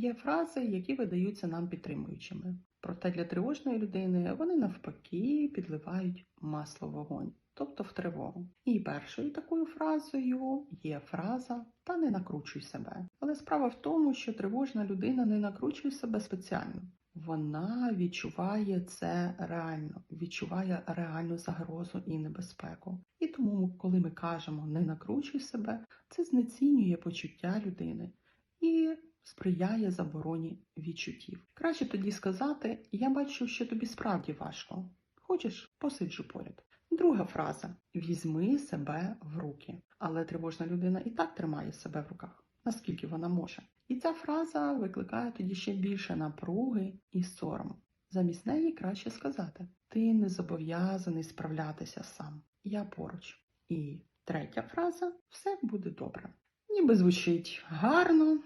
Є фрази, які видаються нам підтримуючими. Проте для тривожної людини вони навпаки підливають масло в вогонь, тобто в тривогу. І першою такою фразою є фраза та не накручуй себе. Але справа в тому, що тривожна людина не накручує себе спеціально. Вона відчуває це реально, відчуває реальну загрозу і небезпеку. І тому, коли ми кажемо не накручуй себе, це знецінює почуття людини і сприяє забороні відчуттів. Краще тоді сказати: Я бачу, що тобі справді важко. Хочеш, посиджу поряд. Друга фраза: візьми себе в руки. Але тривожна людина і так тримає себе в руках, наскільки вона може. І ця фраза викликає тоді ще більше напруги і сорому. Замість неї краще сказати: Ти не зобов'язаний справлятися сам. Я поруч. І третя фраза все буде добре. Ніби звучить гарно,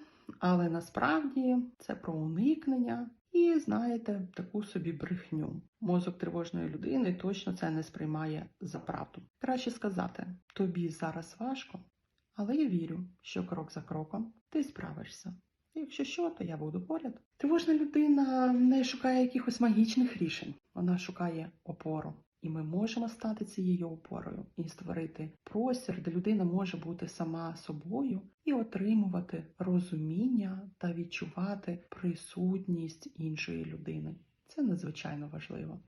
але насправді це про уникнення і, знаєте, таку собі брехню. Мозок тривожної людини точно це не сприймає за правду. Краще сказати: тобі зараз важко, але я вірю, що крок за кроком ти справишся. Якщо що, то я буду поряд. Тривожна людина не шукає якихось магічних рішень, вона шукає опору. І ми можемо стати цією опорою і створити простір, де людина може бути сама собою і отримувати розуміння та відчувати присутність іншої людини. Це надзвичайно важливо.